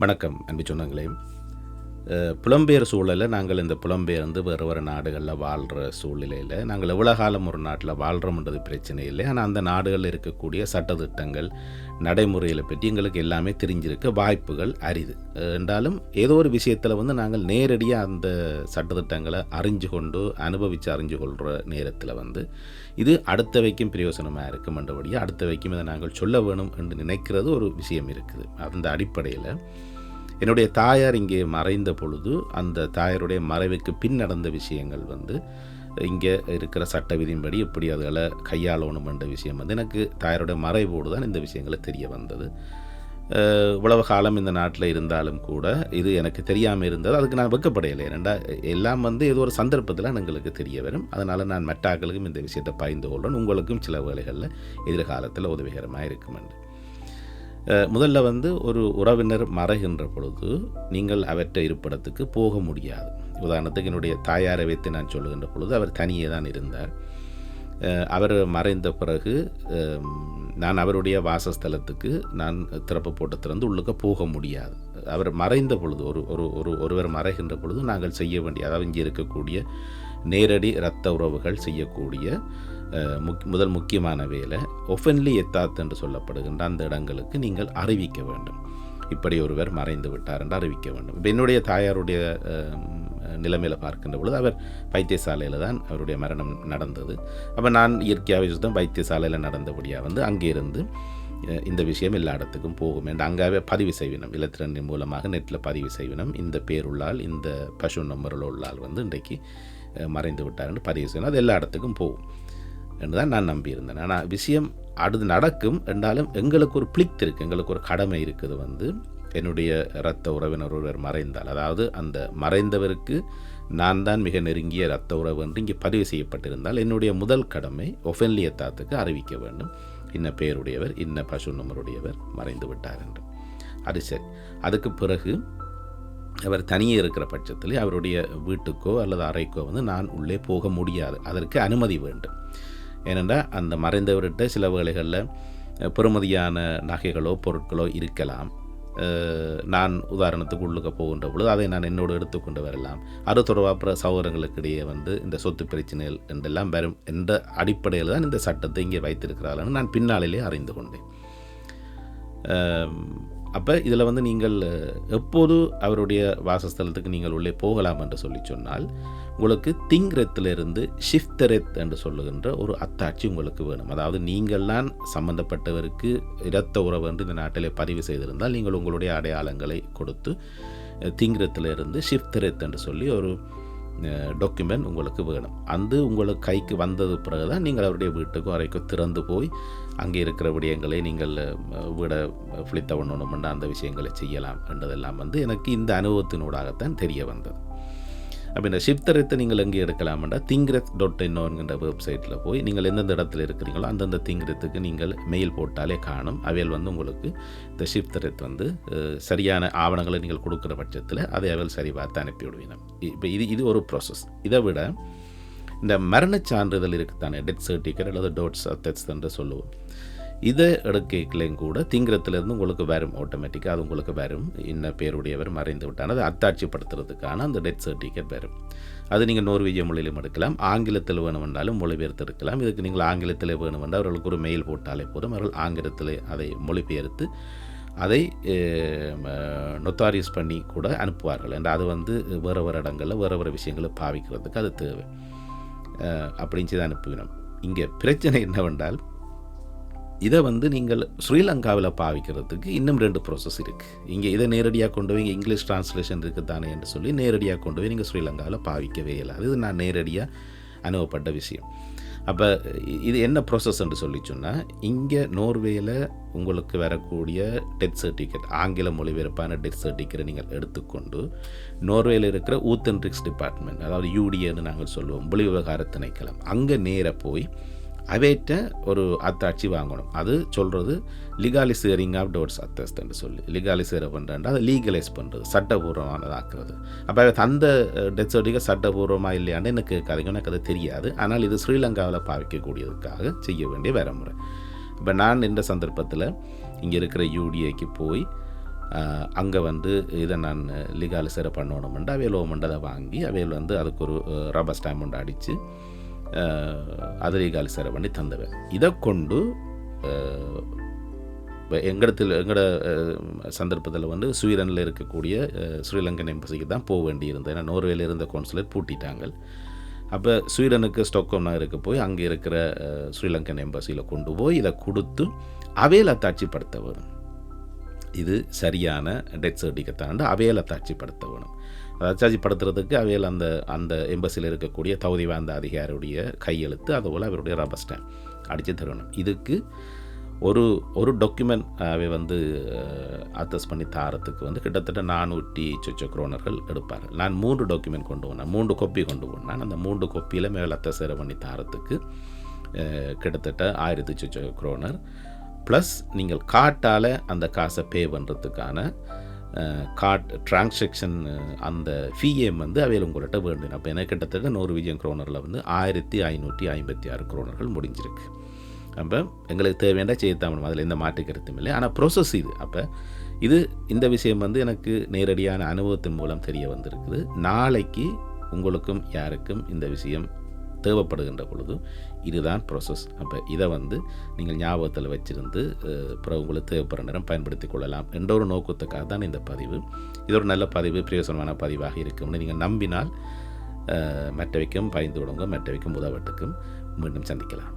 வணக்கம் அன்பு சொன்னங்களே புலம்பெயர் சூழலில் நாங்கள் இந்த புலம்பெயர்ந்து வேறு வேறு நாடுகளில் வாழ்கிற சூழ்நிலையில் நாங்கள் எவ்வளோ காலம் ஒரு நாட்டில் வாழ்கிறோம்ன்றது பிரச்சனை இல்லை. ஆனால் அந்த நாடுகளில் இருக்கக்கூடிய சட்டத்திட்டங்கள் நடைமுறைகளை பற்றி எங்களுக்கு எல்லாமே தெரிஞ்சிருக்க வாய்ப்புகள் அரிது. என்றாலும் ஏதோ ஒரு விஷயத்தில் வந்து நாங்கள் நேரடியாக அந்த சட்டத்திட்டங்களை அறிஞ்சு கொண்டு அனுபவித்து அறிஞ்சு கொள்கிற நேரத்தில் வந்து இது அடுத்த வைக்கும் பிரயோசனமாக இருக்கும் என்றபடியாக அடுத்த வைக்கும் இதை நாங்கள் சொல்ல வேணும் என்று நினைக்கிறது ஒரு விஷயம் இருக்குது. அந்த அடிப்படையில் என்னுடைய தாயார் இங்கே மறைந்த பொழுது அந்த தாயாருடைய மறைவுக்கு பின் நடந்த விஷயங்கள் வந்து இங்கே இருக்கிற சட்ட விதியின்படி எப்படி அதுகளை கையாளணுமென்ற விஷயம் வந்து எனக்கு தாயாருடைய மறைவோடு தான் இந்த விஷயங்களை தெரிய வந்தது. இவ்வளவு காலம் இந்த நாட்டில் இருந்தாலும் கூட இது எனக்கு தெரியாமல் இருந்தது. அதுக்கு நான் வெக்கப்படையலை ரெண்டா எல்லாம் வந்து ஏதோ ஒரு சந்தர்ப்பத்தில் எங்களுக்கு தெரிய வரும். அதனால் நான் மெட்டாக்களுக்கும் இந்த விஷயத்தை பாய்ந்து கொள்ளணும் உங்களுக்கும் சில வேலைகளில் எதிர்காலத்தில் உதவிகரமாக இருக்கும் என்று. முதல்ல வந்து ஒரு உறவினர் மறைகின்ற பொழுது நீங்கள் அவற்றை இருப்பிடத்துக்கு போக முடியாது. உதாரணத்துக்கு என்னுடைய தாயாரை வைத்து நான் சொல்லுகின்ற பொழுது அவர் தனியே தான் இருந்தார். அவர் மறைந்த பிறகு நான் அவருடைய வாசஸ்தலத்துக்கு நான் திறப்பு போட்டு திறந்து உள்ளுக்க போக முடியாது. அவர் மறைந்த பொழுது ஒரு ஒரு ஒரு ஒருவர் மறைகின்ற பொழுது நாங்கள் செய்ய வேண்டிய அதாவது இங்கே இருக்கக்கூடிய நேரடி இரத்த உறவுகள் செய்யக்கூடிய முக் முதல் முக்கியமான வேலை ஒஃபன்லி எத்தாத் என்று சொல்லப்படுகின்ற அந்த இடங்களுக்கு நீங்கள் அறிவிக்க வேண்டும். இப்படி ஒருவர் மறைந்து விட்டார் என்று அறிவிக்க வேண்டும். இப்போ என்னுடைய தாயாருடைய நிலைமையில் பார்க்கின்ற பொழுது அவர் வைத்தியசாலையில் தான் அவருடைய மரணம் நடந்தது. அப்போ நான் இயற்கையாகவே சுத்தம் வைத்தியசாலையில் நடந்தபடியாக வந்து அங்கே இருந்து இந்த விஷயம் எல்லா இடத்துக்கும் போகும் என்று. அங்காவே பதிவு செய்வினம். இலத்திரனின் மூலமாக நெட்டில் பதிவு செய்வினம். இந்த பேருள்ளால் இந்த பசு நம்பரில் உள்ளால் வந்து இன்றைக்கு மறைந்து விட்டார் என்று பதிவு செய்யணும் அது எல்லா இடத்துக்கும் போகும். என்று தான் நான் நம்பியிருந்தேன். ஆனால் விஷயம் அடுத்து நடக்கும். என்றாலும் எங்களுக்கு ஒரு பிளிக் இருக்குது எங்களுக்கு ஒரு கடமை இருக்குது வந்து என்னுடைய இரத்த உறவினர் ஒருவர் மறைந்தால். அதாவது அந்த மறைந்தவருக்கு நான் தான் மிக நெருங்கிய இரத்த உறவு என்று இங்கே பதிவு செய்யப்பட்டிருந்தால் என்னுடைய முதல் கடமை ஒஃபென்லியத்தாத்துக்கு அறிவிக்க வேண்டும். இன்ன பெயருடையவர் இன்ன பசு நம்பருடையவர் மறைந்து விட்டார் என்று. அது சரி. அதுக்கு பிறகு அவர் தனியே இருக்கிற பட்சத்தில் அவருடைய வீட்டுக்கோ அல்லது அறைக்கோ வந்து நான் உள்ளே போக முடியாது. அதற்கு அனுமதி வேண்டும். ஏனென்றால் அந்த மறைந்தவர்கிட்ட சில வேளைகளில் பெறுமதியான நகைகளோ பொருட்களோ இருக்கலாம். நான் உதாரணத்துக்கு உள்ளுக்க போகின்ற பொழுது அதை நான் என்னோடு எடுத்துக்கொண்டு வரலாம். அது தொடர்பாக சகோதரங்களுக்கு இடையே வந்து இந்த சொத்து பிரச்சனைகள் என்றெல்லாம் வரும் என்ற அடிப்படையில் தான் இந்த சட்டத்தை இங்கே வைத்திருக்கிறார்கள்னு நான் பின்னாளிலே அறிந்து கொண்டேன். அப்போ இதில் வந்து நீங்கள் எப்போது அவருடைய வாசஸ்தலத்துக்கு நீங்கள் உள்ளே போகலாம் என்று சொல்லி சொன்னால் உங்களுக்கு திங்ரெத்திலிருந்து ஷிஃப்டரெத் என்று சொல்லுகின்ற ஒரு அத்தாட்சி உங்களுக்கு வேணும். அதாவது நீங்கள்தான் சம்பந்தப்பட்டவருக்கு இரத்த உறவு என்று இந்த நாட்டிலே பதிவு செய்திருந்தால் நீங்கள் உங்களுடைய அடையாளங்களை கொடுத்து அஹ், திங்ரெத்திலிருந்து ஷிஃப்டரெத் என்று சொல்லி ஒரு டாக்குமெண்ட் உங்களுக்கு வேணும். அந்த உங்களுக்கு கைக்கு வந்தது பிறகு தான் நீங்கள் அவருடைய வீட்டுக்கும் வரைக்கும் திறந்து போய் அங்கே இருக்கிற விடயங்களை நீங்கள் வீடை வீட ஃபிளித்த பண்ணணுமென்ற அந்த விஷயங்களை செய்யலாம் என்றதெல்லாம் வந்து எனக்கு இந்த அனுபவத்தினூடாகத்தான் தெரிய வந்தது. அப்போ இந்த ஷிப்தரத்தை நீங்கள் எங்கே எடுக்கலாம்டா திங்கிரத் டாட் என்கின்ற வெப்சைட்டில் போய் நீங்கள் எந்தெந்த இடத்துல இருக்கிறீங்களோ அந்தந்த திங்கிரத்துக்கு நீங்கள் மெயில் போட்டாலே காணும். அவையில் வந்து உங்களுக்கு இந்த ஷிப்தரத் வந்து சரியான ஆவணங்களை நீங்கள் கொடுக்குற பட்சத்தில் அதை அவையில் சரி பார்த்து அனுப்பிவிடுவீங்க. இப்போ இது இது ஒரு ப்ராசஸ் இதை விட இந்த மரணச் சான்றிதழ் இருக்குதானே டெத் சர்டிஃபிகேட் அல்லது டோட்ஸ் அத்தட்ஸ் என்று சொல்லுவோம். இதை எடுக்கலையும் கூட திங்கிறதுலேருந்து உங்களுக்கு வரும் ஆட்டோமேட்டிக்காக அது உங்களுக்கு வரும். இன்ன பேருடையவர் மறைந்து விட்டான. அதை அத்தாட்சிப்படுத்துறதுக்கான அந்த டெத் சர்டிஃபிகேட் வரும். அது நீங்கள் நோர்வீஜிய மொழியிலும் எடுக்கலாம். ஆங்கிலத்தில் வேணுமென்றாலும் மொழிபெயர்த்து எடுக்கலாம் இதுக்கு நீங்கள் ஆங்கிலத்தில் வேணுமென்றால் அவர்களுக்கு ஒரு மெயில் போட்டாலே போதும். அவர்கள் ஆங்கிலத்தில் அதை மொழிபெயர்த்து அதை நொத்தாரிஸ் பண்ணி கூட அனுப்புவார்கள். என்ற அது வந்து வேறு வேறு இடங்களில் வேறு வேறு விஷயங்களை பாவிக்கிறதுக்கு அது தேவை. அப்படின்னு செய்து அனுப்புகிறோம் இங்கே பிரச்சனை என்னவென்றால் இதை வந்து நீங்கள் ஸ்ரீலங்காவில் பாவிக்கிறதுக்கு இன்னும் ரெண்டு ப்ராசஸ் இருக்குது இங்கே இதை நேரடியாக கொண்டு போய் இங்கே இங்கிலீஷ் டிரான்ஸ்லேஷன் இருக்குது தானே என்று சொல்லி நேரடியாக கொண்டு போய் நீங்கள் ஸ்ரீலங்காவில் பாவிக்கவே இயலாது. இது நான் நேரடியாக அனுபவப்பட்ட விஷயம். அப்போ இது என்ன ப்ராசஸ் என்று சொல்லி சொன்னால் இங்கே நோர்வேயில் உங்களுக்கு வரக்கூடிய டெத் சர்டிஃபிகேட் ஆங்கில மொழிபெயர்ப்பான டெத் சர்டிஃபிகேட்டை நீங்கள் எடுத்துக்கொண்டு நோர்வேயில் இருக்கிற ஊத்தன்ட்ரிக்ஸ் டிபார்ட்மெண்ட் அதாவது யூடிஏன்னு நாங்கள் சொல்லுவோம் வெளி விவகார திணைக்களம் அங்கே நேராக போய் அவைட்ட ஒரு அத்தாட்சி வாங்கணும். அது சொல்கிறது லிகாலிசேரிங் ஆஃப் டோர்ஸ் அத்தஸ்ட்னு சொல்லி. லிகாலிசேர் பண்ணுறேன்டா அதை லீகலைஸ் பண்ணுறது சட்டபூர்வமானதாக்குறது. அப்போ அந்த டெத் சர்டிஃபிகேட் சட்டபூர்வமாக இல்லையான்னு எனக்கு கேட்காதீங்க எனக்கு அது தெரியாது. ஆனால் இது ஸ்ரீலங்காவில் பாவிக்கக்கூடியதுக்காக செய்ய வேண்டிய வரைமுறை. இப்போ நான் இந்த சந்தர்ப்பத்தில் இங்கே இருக்கிற யூடிஏக்கு போய் அங்கே வந்து இதை நான் லீகாலிசரை பண்ணணுமெண்டு அவையில் ஓமெண்டதை வாங்கி அவையில் வந்து அதுக்கு ஒரு ரப்பர் ஸ்டாம்புண்டு ஒன்று அடித்து அது லீகாலிசரை பண்ணி தந்தவன். இதை கொண்டு எங்கடத்தில் எங்களோட சந்தர்ப்பத்தில் வந்து ஸ்வீடனில் இருக்கக்கூடிய ஸ்ரீலங்கன் எம்பசிக்கு தான் போக வேண்டியிருந்தது. ஏன்னா நோர்வேல இருந்த கவுன்சிலர் பூட்டிட்டாங்க அப்போ ஸ்வீடனுக்கு ஸ்டோக்கோம் நகருக்கு போய் அங்கே இருக்கிற ஸ்ரீலங்கன் எம்பசியில் கொண்டு போய் இதை கொடுத்து அவையில் அத்தாட்சிப்படுத்த வரும் இது சரியான டெத் சர்டிஃபிகேட்டாண்டு அவையில் அத்தாட்சிப்படுத்த வேணும் அத்தாட்சிப்படுத்துறதுக்கு அவையில் அந்த அந்த எம்பசியில் இருக்கக்கூடிய தகுதி வாய்ந்த அதிகாரியுடைய கையெழுத்து அதுபோல் அவருடைய ரப்பர் ஸ்டாம்ப் அடித்து தரணும். இதுக்கு ஒரு ஒரு டாக்குமெண்ட் அவை வந்து அத்தஸ் பண்ணி தாரத்துக்கு வந்து கிட்டத்தட்ட நானூற்றி சொச்ச குரோனர்கள் எடுப்பார். நான் மூன்று டாக்குமெண்ட் கொண்டு போனேன் மூன்று கொப்பி கொண்டு போனேன் அந்த மூன்று கொப்பியில் மேல் அத்தசேர பண்ணி தாரத்துக்கு கிட்டத்தட்ட ஆயிரத்தி சொச்ச குரோனர் ப்ளஸ் நீங்கள் காட்டால் அந்த காசை பே பண்ணுறதுக்கான கார்ட் டிரான்சாக்ஷன் அந்த ஃபீஎம் வந்து அவையில் உங்கள்கிட்ட வேண்டும் அப்போ எனக்கு கிட்டத்தட்ட நூறு விஜயம் குரோனரில் வந்து ஆயிரத்தி ஐநூற்றி ஐம்பத்தி ஆறு குரோனர்கள் முடிஞ்சிருக்கு. அப்போ எங்களுக்கு தேவையான செய்யத்தான் அதில் எந்த மாற்று கருத்தும் இல்லை. ஆனால் ப்ரோசஸ் இது. அப்போ இது இந்த விஷயம் வந்து எனக்கு நேரடியான அனுபவத்தின் மூலம் தெரிய வந்திருக்குது. நாளைக்கு உங்களுக்கும் யாருக்கும் இந்த விஷயம் தேவைப்படுகின்ற பொழுது இதுதான் ப்ராசஸ் அப்போ இதை வந்து நீங்கள் ஞாபகத்தில் வச்சிருந்து அஹ், பிறகு உங்களுக்கு தேவைப்படுற நேரம் பயன்படுத்தி கொள்ளலாம் என்ற ஒரு நோக்கத்துக்காக தான் இந்த பதிவு. இது ஒரு நல்ல பதிவு பிரயோசனமான பதிவாக இருக்கும்னு நீங்கள் நம்பினால் மற்றவைக்கும் பயந்து விடுங்க மற்றவைக்கும் உதவட்டுக்கும். மீண்டும் சந்திக்கலாம்.